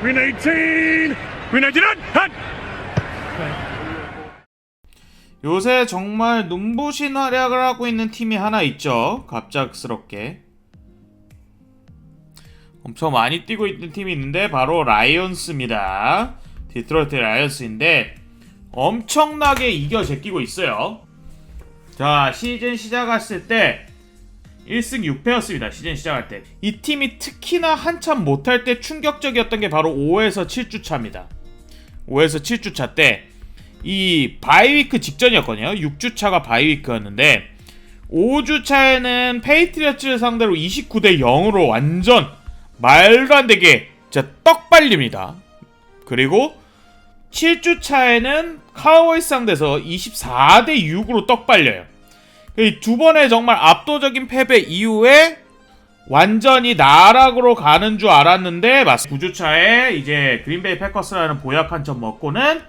Green 18! Green 19 on! Hunt! 요새 정말 눈부신 활약을 하고 있는 팀이 하나 있죠. 갑작스럽게. 엄청 많이 뛰고 있는 팀이 있는데 바로 라이온스입니다. 디트로이트 라이온스인데 엄청나게 이겨 제끼고 있어요. 자, 시즌 시작했을 때 1승 6패였습니다. 시즌 시작할 때. 이 팀이 특히나 한참 못할 때 충격적이었던 게 바로 5에서 7주 차입니다. 5에서 7주 차 때 이 바이위크 직전이었거든요. 6주 차가 바이위크였는데 5주 차에는 페이트리어츠를 상대로 29대 0으로 완전 말도 안 되게 진짜 떡발립니다. 그리고 7주 차에는 카우보이스 상대에서 24대 6으로 떡발려요. 이 두 번의 정말 압도적인 패배 이후에 완전히 나락으로 가는 줄 알았는데 맞 9주 차에 이제 그린베이 패커스라는 보약 한 점 먹고는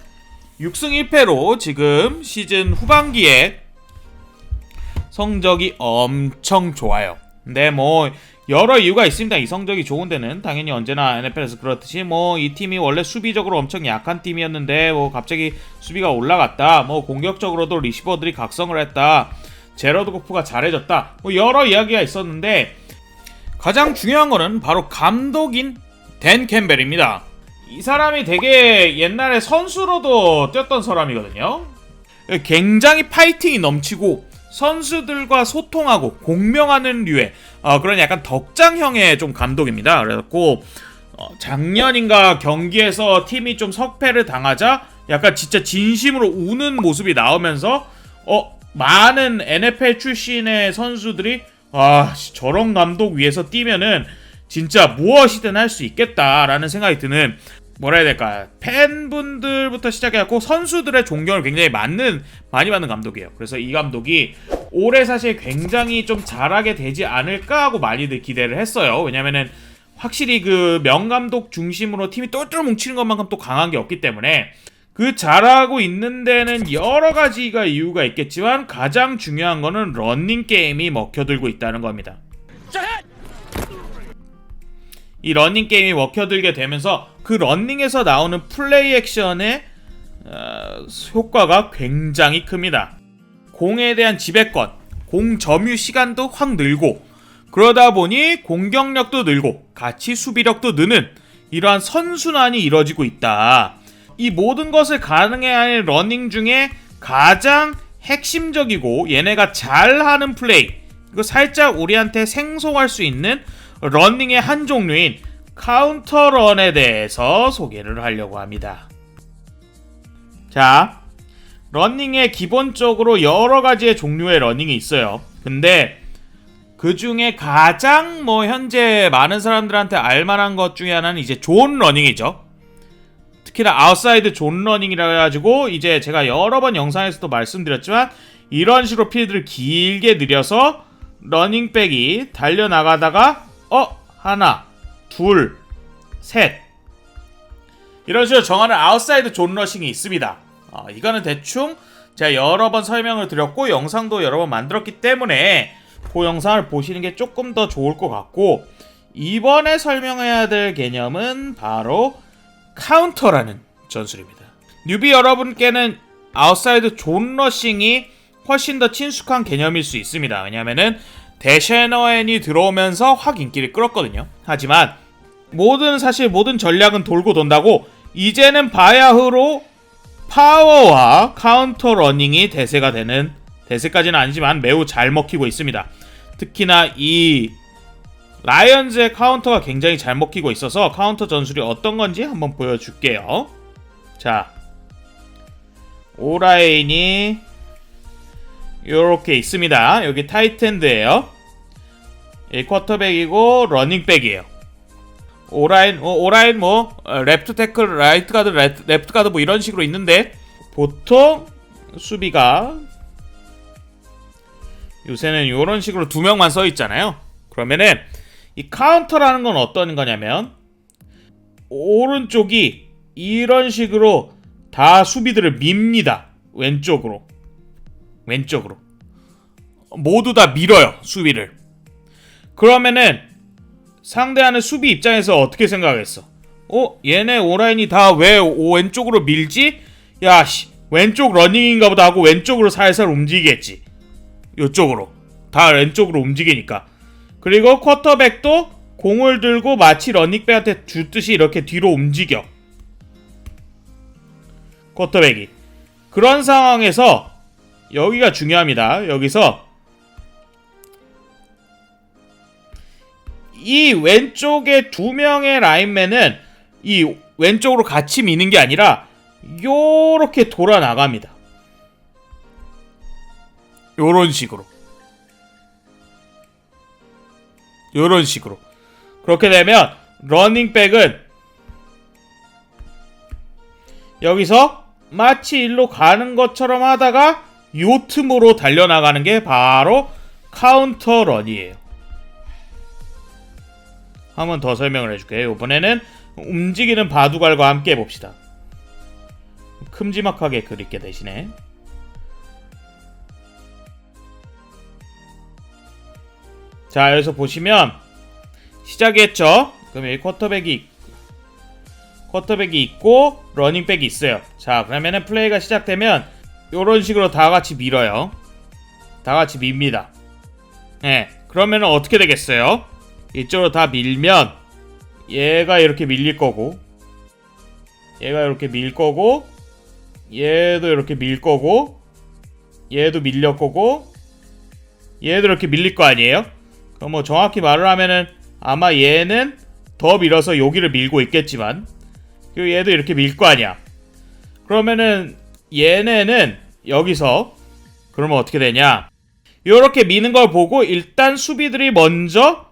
6승 1패로 지금 시즌 후반기에 성적이 엄청 좋아요. 근데 뭐 여러 이유가 있습니다. 이 성적이 좋은 데는 당연히 언제나 NFL에서 그렇듯이 뭐 이 팀이 원래 수비적으로 엄청 약한 팀이었는데 뭐 갑자기 수비가 올라갔다. 뭐 공격적으로도 리시버들이 각성을 했다. 제러드 고프가 잘해졌다. 뭐 여러 이야기가 있었는데 가장 중요한 거는 바로 감독인 댄 캠벨입니다. 이 사람이 되게 옛날에 선수로도 뛰었던 사람이거든요. 굉장히 파이팅이 넘치고 선수들과 소통하고 공명하는 류의 어, 그런 약간 덕장형의 좀 감독입니다. 그래갖고 어, 작년인가 경기에서 팀이 좀 석패를 당하자 약간 진짜 진심으로 우는 모습이 나오면서 어 많은 NFL 출신의 선수들이 아 씨, 저런 감독 위에서 뛰면은 진짜 무엇이든 할 수 있겠다라는 생각이 드는 뭐라 해야 될까 팬분들부터 시작해갖고 선수들의 존경을 굉장히 많는 많이 받는 감독이에요. 그래서 이 감독이 올해 사실 굉장히 좀 잘하게 되지 않을까 하고 많이들 기대를 했어요. 왜냐면은 확실히 그 명감독 중심으로 팀이 똘똘 뭉치는 것만큼 또 강한 게 없기 때문에 그 잘하고 있는 데는 여러 가지가 이유가 있겠지만 가장 중요한 거는 런닝 게임이 먹혀들고 있다는 겁니다. 이 러닝 게임이 먹혀들게 되면서 그 러닝에서 나오는 플레이 액션의 어, 효과가 굉장히 큽니다. 공에 대한 지배권, 공 점유 시간도 확 늘고 그러다 보니 공격력도 늘고 같이 수비력도 느는 이러한 선순환이 이뤄지고 있다. 이 모든 것을 가능해 할 러닝 중에 가장 핵심적이고 얘네가 잘하는 플레이 이거 살짝 우리한테 생소할 수 있는 러닝의 한 종류인 카운터런에 대해서 소개를 하려고 합니다. 자, 러닝에 기본적으로 여러 가지의 종류의 러닝이 있어요. 근데 그 중에 가장 뭐 현재 많은 사람들한테 알만한 것 중에 하나는 이제 존 러닝이죠. 특히나 아웃사이드 존 러닝이라 해가지고 이제 제가 여러 번 영상에서도 말씀드렸지만 이런 식으로 필드를 길게 늘려서 러닝백이 달려나가다가 어 하나 둘 셋 이런 식으로 정하는 아웃사이드 존 러싱이 있습니다. 어, 이거는 대충 제가 여러 번 설명을 드렸고 영상도 여러 번 만들었기 때문에 그 영상을 보시는 게 조금 더 좋을 것 같고 이번에 설명해야 될 개념은 바로 카운터라는 전술입니다. 뉴비 여러분께는 아웃사이드 존 러싱이 훨씬 더 친숙한 개념일 수 있습니다. 왜냐하면은 데셰너엔이 들어오면서 확 인기를 끌었거든요. 하지만 모든 사실 모든 전략은 돌고 돈다고 이제는 바야흐로 파워와 카운터 러닝이 대세가 되는 대세까지는 아니지만 매우 잘 먹히고 있습니다. 특히나 이 라이언즈의 카운터가 굉장히 잘 먹히고 있어서 카운터 전술이 어떤 건지 한번 보여줄게요. 자, 오라인이 이렇게 있습니다. 여기 타이텐드예요. 이 쿼터백이고 러닝백이에요. 오라인 어, 오라인 뭐 어, 레프트 태클, 라이트 가드, 레프트, 레프트 가드 뭐 이런 식으로 있는데 보통 수비가 요새는 이런 식으로 두 명만 써 있잖아요. 그러면은 이 카운터라는 건 어떤 거냐면 오른쪽이 이런 식으로 다 수비들을 밉니다. 왼쪽으로. 왼쪽으로. 모두 다 밀어요. 수비를. 그러면은 상대하는 수비 입장에서 어떻게 생각하겠어? 어 얘네 오라인이 다 왜 왼쪽으로 밀지? 야 씨 왼쪽 러닝인가 보다 하고 왼쪽으로 살살 움직이겠지. 요쪽으로 다 왼쪽으로 움직이니까. 그리고 쿼터백도 공을 들고 마치 러닝백한테 주듯이 이렇게 뒤로 움직여. 쿼터백이. 그런 상황에서 여기가 중요합니다. 여기서 이 왼쪽에 두 명의 라인맨은 이 왼쪽으로 같이 미는 게 아니라 요렇게 돌아 나갑니다. 요런 식으로. 요런 식으로. 그렇게 되면 러닝백은 여기서 마치 일로 가는 것처럼 하다가 요 틈으로 달려나가는 게 바로 카운터 런이에요. 한 번 더 설명을 해줄게요. 이번에는 움직이는 바둑알과 함께 해봅시다. 큼지막하게 그릴게 대신에 자 여기서 보시면 시작했죠? 그럼 여기 쿼터백이 쿼터백이 있고 러닝백이 있어요. 자 그러면은 플레이가 시작되면 이런 식으로 다 같이 밀어요. 다 같이 밉니다. 네 그러면은 어떻게 되겠어요? 이쪽으로 다 밀면 얘가 이렇게 밀릴 거고 얘가 이렇게 밀 거고 얘도 이렇게 밀 거고 얘도 밀릴 거고 얘도 이렇게 밀릴 거 아니에요? 그럼 뭐 정확히 말을 하면은 아마 얘는 더 밀어서 여기를 밀고 있겠지만 그리고 얘도 이렇게 밀 거 아니야. 그러면은 얘네는 여기서 그러면 어떻게 되냐? 이렇게 미는 걸 보고 일단 수비들이 먼저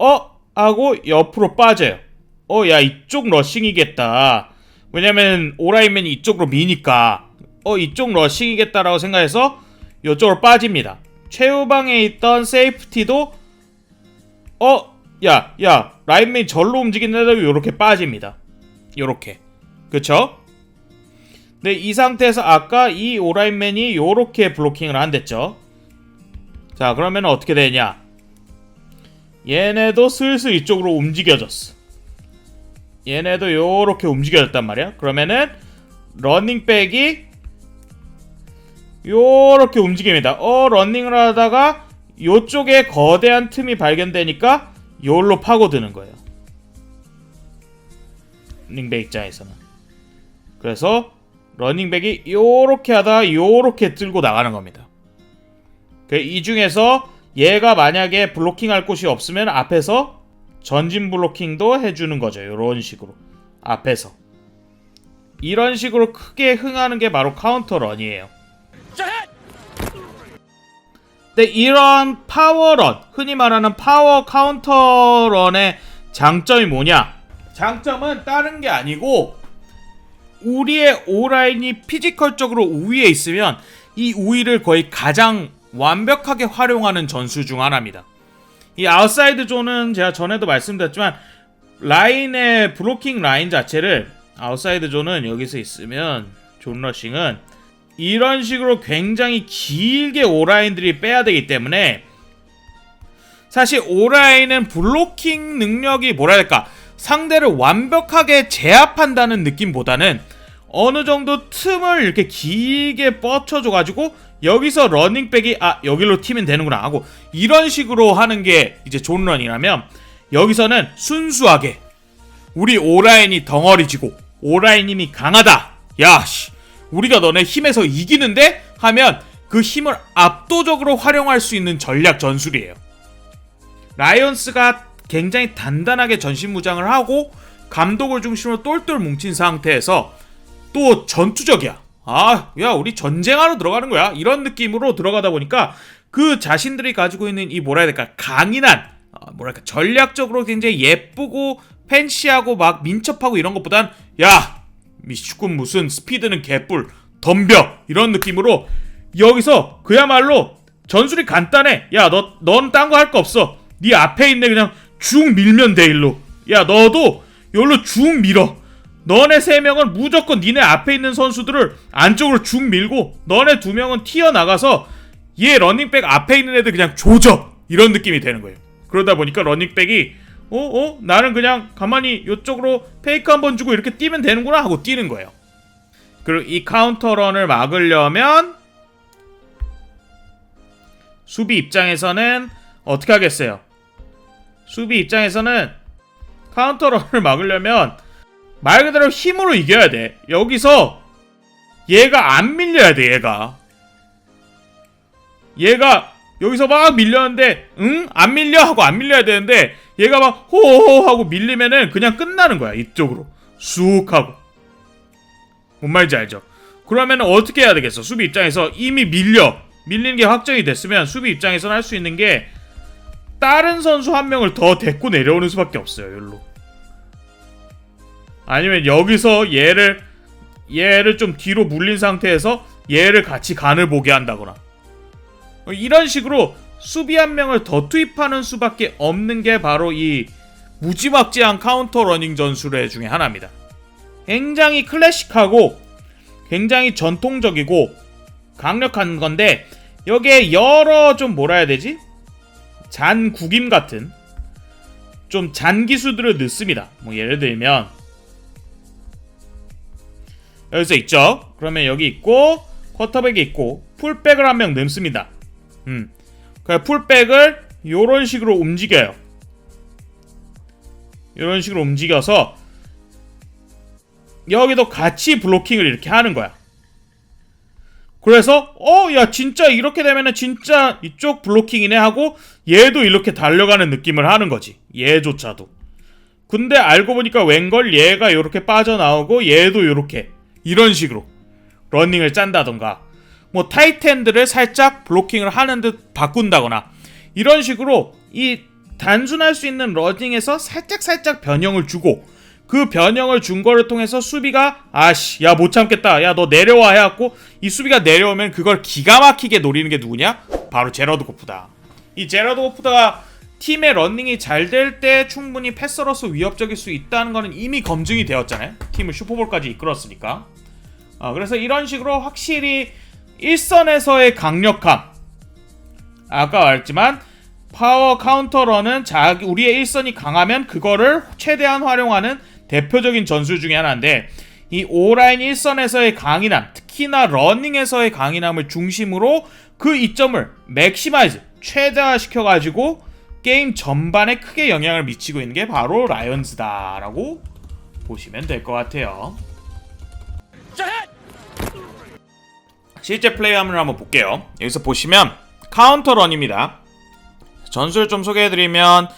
어 하고 옆으로 빠져요. 어 야 이쪽 러싱이겠다. 왜냐면 오라이맨이 이쪽으로 미니까 어 이쪽 러싱이겠다라고 생각해서 이쪽으로 빠집니다. 최후방에 있던 세이프티도 어 야 야 라인맨이 절로 움직이는데도 이렇게 빠집니다. 요렇게 그쵸? 네, 이 상태에서 아까 이 오라인맨이 요렇게 블로킹을 한댔죠. 자, 그러면 어떻게 되냐? 얘네도 슬슬 이쪽으로 움직여졌어. 얘네도 요렇게 움직여졌단 말이야. 그러면은 러닝백이 요렇게 움직입니다. 어, 러닝을 하다가 요쪽에 거대한 틈이 발견되니까 요로 파고드는 거예요. 러닝백 입장에서는. 그래서 러닝백이 요렇게 하다 요렇게 들고 나가는 겁니다. 그이 중에서 얘가 만약에 블로킹할 곳이 없으면 앞에서 전진 블로킹도 해주는 거죠. 이런 식으로 앞에서 이런 식으로 크게 흥하는 게 바로 카운터 런이에요. 근데 이런 파워런, 흔히 말하는 파워 카운터 런의 장점이 뭐냐? 장점은 다른 게 아니고 우리의 오라인이 피지컬적으로 우위에 있으면 이 우위를 거의 가장 완벽하게 활용하는 전술 중 하나입니다. 이 아웃사이드 존은 제가 전에도 말씀드렸지만 라인의 블로킹 라인 자체를 아웃사이드 존은 여기서 있으면 존 러싱은 이런 식으로 굉장히 길게 오라인들이 빼야 되기 때문에 사실 오라인은 블로킹 능력이 될까? 상대를 완벽하게 제압한다는 느낌보다는 어느 정도 틈을 이렇게 길게 뻗쳐줘가지고 여기서 러닝백이 아 여기로 튀면 되는구나 하고 이런 식으로 하는 게 이제 존 런이라면 여기서는 순수하게 우리 오라인이 덩어리지고 오라인님이 강하다. 야씨 우리가 너네 힘에서 이기는데 하면 그 힘을 압도적으로 활용할 수 있는 전략 전술이에요 라이온스가 굉장히 단단하게 전신 무장을 하고 감독을 중심으로 똘똘 뭉친 상태에서 또 전투적이야. 아, 야, 우리 전쟁하러 들어가는 거야. 이런 느낌으로 들어가다 보니까 그 자신들이 가지고 있는 이 뭐라 해야 될까? 강인한, 아, 뭐랄까, 전략적으로 굉장히 예쁘고 팬시하고 막 민첩하고 이런 것보단 야, 미축군 무슨 스피드는 개뿔, 덤벼! 이런 느낌으로 여기서 그야말로 전술이 간단해. 야, 너, 넌 딴 거 할 거 없어. 네 앞에 있네 그냥 쭉 밀면 돼 일로. 야, 너도 여기로 쭉 밀어. 너네 세 명은 무조건 니네 앞에 있는 선수들을 안쪽으로 쭉 밀고 너네 두 명은 튀어나가서 얘 러닝백 앞에 있는 애들 그냥 조져 이런 느낌이 되는 거예요. 그러다 보니까 러닝백이 어? 어? 나는 그냥 가만히 이쪽으로 페이크 한번 주고 이렇게 뛰면 되는구나 하고 뛰는 거예요. 그리고 이 카운터런을 막으려면 수비 입장에서는 어떻게 하겠어요? 수비 입장에서는 카운터런을 막으려면 말 그대로 힘으로 이겨야 돼. 여기서 얘가 안 밀려야 돼, 얘가. 얘가 여기서 막 밀렸는데 응? 안 밀려 하고 안 밀려야 되는데 얘가 막 호호호 하고 밀리면은 그냥 끝나는 거야 이쪽으로 쑥 하고 뭔 말인지 알죠? 그러면은 어떻게 해야 되겠어? 수비 입장에서 이미 밀려 밀리는 게 확정이 됐으면 수비 입장에서는 할 수 있는 게 다른 선수 한 명을 더 데리고 내려오는 수밖에 없어요 여기로 아니면 여기서 얘를 얘를 좀 뒤로 물린 상태에서 얘를 같이 간을 보게 한다거나 이런 식으로 수비 한 명을 더 투입하는 수밖에 없는 게 바로 이 무지막지한 카운터 러닝 전술의 중에 하나입니다. 굉장히 클래식하고 굉장히 전통적이고 강력한 건데 여기에 여러 좀 뭐라 해야 되지? 잔 구김 같은 좀 잔 기수들을 넣습니다. 뭐 예를 들면 여기서 있죠. 그러면 여기 있고 쿼터백이 있고 풀백을 한 명 넣습니다. 음. 그 풀백을 요런 식으로 움직여요. 요런 식으로 움직여서 여기도 같이 블로킹을 이렇게 하는 거야. 그래서 어 야 진짜 이렇게 되면은 진짜 이쪽 블로킹이네 하고 얘도 이렇게 달려가는 느낌을 하는 거지. 얘조차도. 근데 알고 보니까 웬걸 얘가 이렇게 빠져나오고 얘도 이렇게 이런 식으로 러닝을 짠다던가 뭐 타이트핸드를 살짝 블로킹을 하는 듯 바꾼다거나 이런 식으로 이 단순할 수 있는 러닝에서 살짝 살짝 변형을 주고 그 변형을 준 거를 통해서 수비가 아씨 야 못 참겠다. 야 너 내려와 해갖고 이 수비가 내려오면 그걸 기가 막히게 노리는 게 누구냐? 바로 제러드 고프다. 이 제러드 고프다가 팀의 러닝이 잘 될 때 충분히 패서로서 위협적일 수 있다는 거는 이미 검증이 되었잖아요. 팀을 슈퍼볼까지 이끌었으니까. 어, 그래서 이런 식으로 확실히 일선에서의 강력함 아까 말했지만 파워 카운터러는 자기 우리의 일선이 강하면 그거를 최대한 활용하는 대표적인 전술 중에 하나인데 이 오라인 일선에서의 강인함 특히나 러닝에서의 강인함을 중심으로 그 이점을 맥시마이즈 최대화시켜 가지고 게임 전반에 크게 영향을 미치고 있는 게 바로 라이언즈다라고 보시면 될 것 같아요. 실제 플레이 화면을 한번 볼게요. 여기서 보시면 카운터 런입니다. 전술 좀 소개해드리면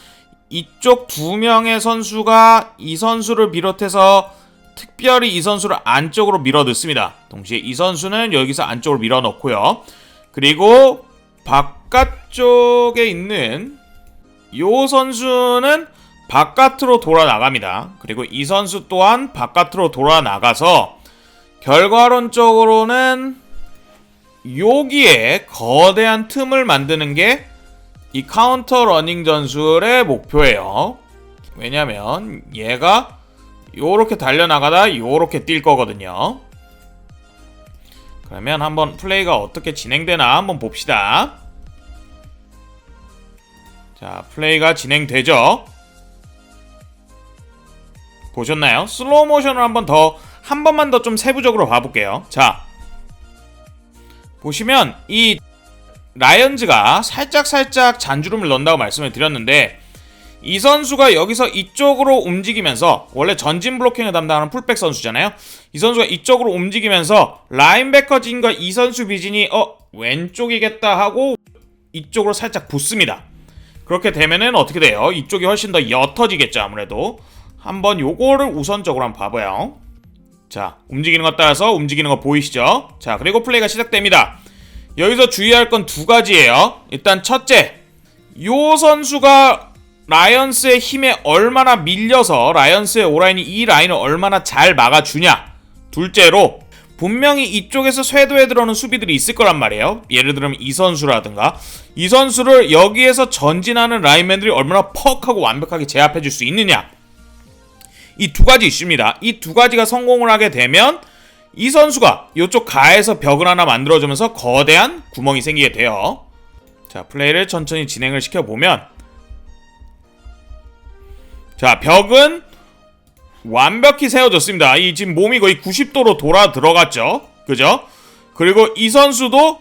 이쪽 두 명의 선수가 이 선수를 비롯해서 특별히 이 선수를 안쪽으로 밀어 넣습니다. 동시에 이 선수는 여기서 안쪽으로 밀어 넣고요. 그리고 바깥쪽에 있는 요 선수는 바깥으로 돌아 나갑니다. 그리고 이 선수 또한 바깥으로 돌아 나가서 결과론적으로는 여기에 거대한 틈을 만드는 게 이 카운터 러닝 전술의 목표예요. 왜냐면 얘가 요렇게 달려나가다 요렇게 뛸 거거든요. 그러면 한번 플레이가 어떻게 진행되나 한번 봅시다. 자, 플레이가 진행되죠? 보셨나요? 슬로우 모션을 한번 더, 한 번만 더 좀 세부적으로 봐볼게요. 자, 보시면 이 라이언즈가 살짝 살짝 잔주름을 넣는다고 말씀을 드렸는데 이 선수가 여기서 이쪽으로 움직이면서 원래 전진 블로킹을 담당하는 풀백 선수잖아요. 이 선수가 이쪽으로 움직이면서 라인베커 진과 이 선수 비진이 어 왼쪽이겠다 하고 이쪽으로 살짝 붙습니다. 그렇게 되면은 어떻게 돼요? 이쪽이 훨씬 더 옅어지겠죠 아무래도. 한번 요거를 우선적으로 한번 봐봐요. 자, 움직이는 것 따라서 움직이는 거 보이시죠? 자, 그리고 플레이가 시작됩니다. 여기서 주의할 건 두 가지예요. 일단 첫째, 요 선수가 라이언스의 힘에 얼마나 밀려서 라이언스의 오라인이 이 라인을 얼마나 잘 막아주냐. 둘째로, 분명히 이쪽에서 쇄도에 들어오는 수비들이 있을 거란 말이에요. 예를 들면 이 선수라든가 이 선수를 여기에서 전진하는 라인맨들이 얼마나 퍽 하고 완벽하게 제압해 줄 수 있느냐. 이 두 가지 있습니다. 이 두 가지가 성공을 하게 되면 이 선수가 이쪽 가에서 벽을 하나 만들어주면서 거대한 구멍이 생기게 돼요. 자, 플레이를 천천히 진행을 시켜보면 자, 벽은 완벽히 세워졌습니다. 이 지금 몸이 거의 90도로 돌아 들어갔죠. 그죠? 그리고 이 선수도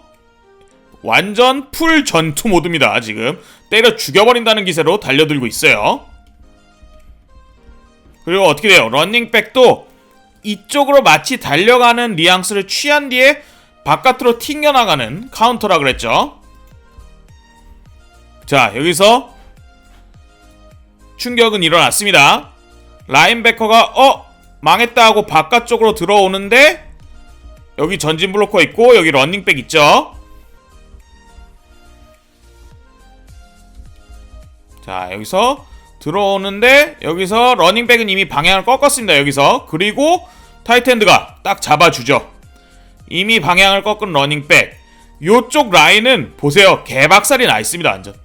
완전 풀 전투 모드입니다. 지금 때려 죽여버린다는 기세로 달려들고 있어요. 그리고 어떻게 돼요? 런닝백도 이쪽으로 마치 달려가는 뉘앙스를 취한 뒤에 바깥으로 튕겨나가는 카운터라 그랬죠. 자, 여기서 충격은 일어났습니다. 라인베커가 어 망했다 하고 바깥쪽으로 들어오는데 여기 전진 블로커 있고 여기 런닝백 있죠. 자 여기서 들어오는데 여기서 러닝백은 이미 방향을 꺾었습니다. 여기서 그리고 타이트핸드가 딱 잡아주죠. 이미 방향을 꺾은 러닝백 요쪽 라인은 보세요 개박살이 나 있습니다 완전.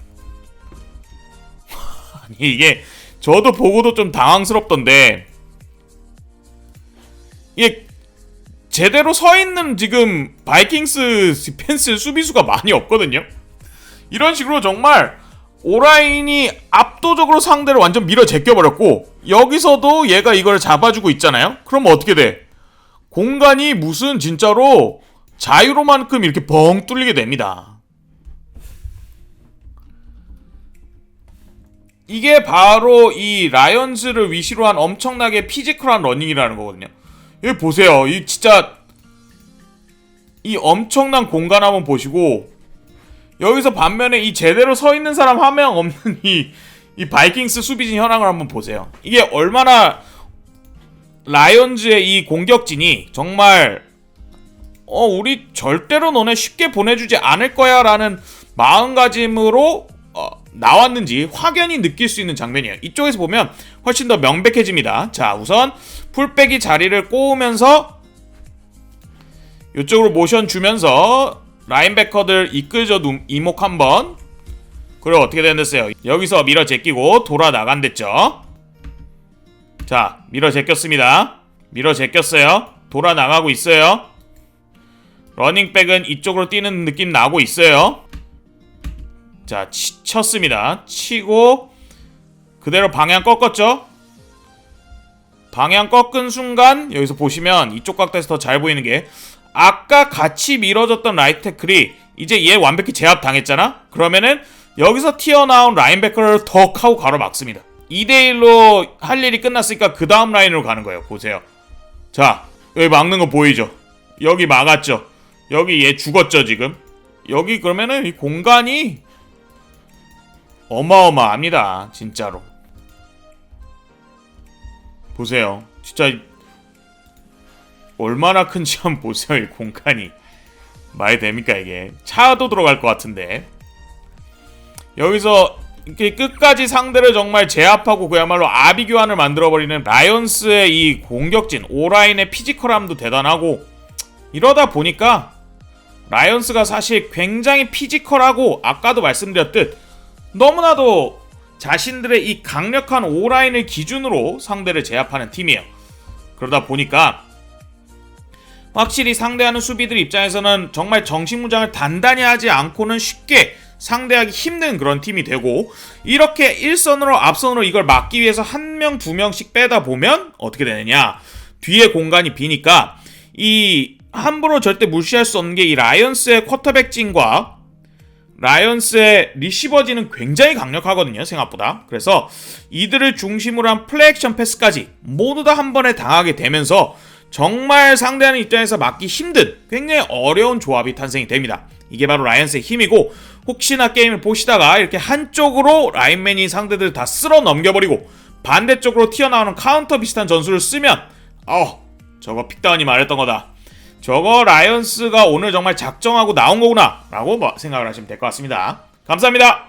아니 이게 저도 보고도 좀 당황스럽던데 이게 제대로 서 있는 지금 바이킹스 디펜스 수비수가 많이 없거든요. 이런 식으로 정말 오라인이 압도적으로 상대를 완전 밀어 제껴버렸고 여기서도 얘가 이걸 잡아주고 있잖아요. 그럼 어떻게 돼? 공간이 무슨 진짜로 자유로만큼 이렇게 벙 뚫리게 됩니다. 이게 바로 이 라이언즈를 위시로 한 엄청나게 피지컬한 러닝이라는 거거든요. 여기 보세요. 이 진짜 이 엄청난 공간 한번 보시고 여기서 반면에 이 제대로 서 있는 사람 한 명 없는 이, 이 바이킹스 수비진 현황을 한번 보세요. 이게 얼마나 라이언즈의 이 공격진이 정말 어 우리 절대로 너네 쉽게 보내주지 않을 거야라는 마음가짐으로 어, 나왔는지 확연히 느낄 수 있는 장면이에요. 이쪽에서 보면 훨씬 더 명백해집니다. 자 우선 풀백이 자리를 꼬우면서 이쪽으로 모션 주면서 라인베커들 이끌죠 눈- 이목 한번. 그리고 어떻게 됐어요? 여기서 밀어 제끼고 돌아 나간댔죠? 자 밀어 제꼈습니다. 밀어 제꼈어요. 돌아 나가고 있어요. 러닝백은 이쪽으로 뛰는 느낌 나고 있어요. 자 치, 쳤습니다. 치고 그대로 방향 꺾었죠? 방향 꺾은 순간 여기서 보시면 이쪽 각도에서 더 잘 보이는 게 아까 같이 밀어줬던 라이트 태클이 이제 얘 완벽히 제압 당했잖아? 그러면은 여기서 튀어나온 라인베커를 덕 하고 가로막습니다. 2대1로 할 일이 끝났으니까 그 다음 라인으로 가는 거예요. 보세요. 자, 여기 막는 거 보이죠? 여기 막았죠? 여기 얘 죽었죠, 지금? 여기 그러면은 이 공간이 어마어마합니다. 진짜로. 보세요. 진짜 얼마나 큰지 한번 보세요 이 공간이. 말이 됩니까 이게? 차도 들어갈 것 같은데. 여기서 이렇게 끝까지 상대를 정말 제압하고 그야말로 아비 교환을 만들어버리는 라이언스의 이 공격진 오라인의 피지컬함도 대단하고 이러다 보니까 라이언스가 사실 굉장히 피지컬하고 아까도 말씀드렸듯 너무나도 자신들의 이 강력한 오라인을 기준으로 상대를 제압하는 팀이에요. 그러다 보니까 확실히 상대하는 수비들 입장에서는 정말 정신무장을 단단히 하지 않고는 쉽게 상대하기 힘든 그런 팀이 되고 이렇게 1선으로 앞선으로 이걸 막기 위해서 한 명, 두 명씩 빼다 보면 어떻게 되느냐. 뒤에 공간이 비니까 이 함부로 절대 무시할 수 없는 게 이 라이언스의 쿼터백진과 라이언스의 리시버진은 굉장히 강력하거든요 생각보다. 그래서 이들을 중심으로 한 플레이액션 패스까지 모두 다 한 번에 당하게 되면서 정말 상대하는 입장에서 막기 힘든 굉장히 어려운 조합이 탄생이 됩니다. 이게 바로 라이언스의 힘이고 혹시나 게임을 보시다가 이렇게 한쪽으로 라인맨이 상대들 다 쓸어 넘겨버리고 반대쪽으로 튀어나오는 카운터 비슷한 전술을 쓰면 어 저거 픽다운이 말했던 거다. 저거 라이언스가 오늘 정말 작정하고 나온 거구나 라고 뭐 생각을 하시면 될 것 같습니다. 감사합니다.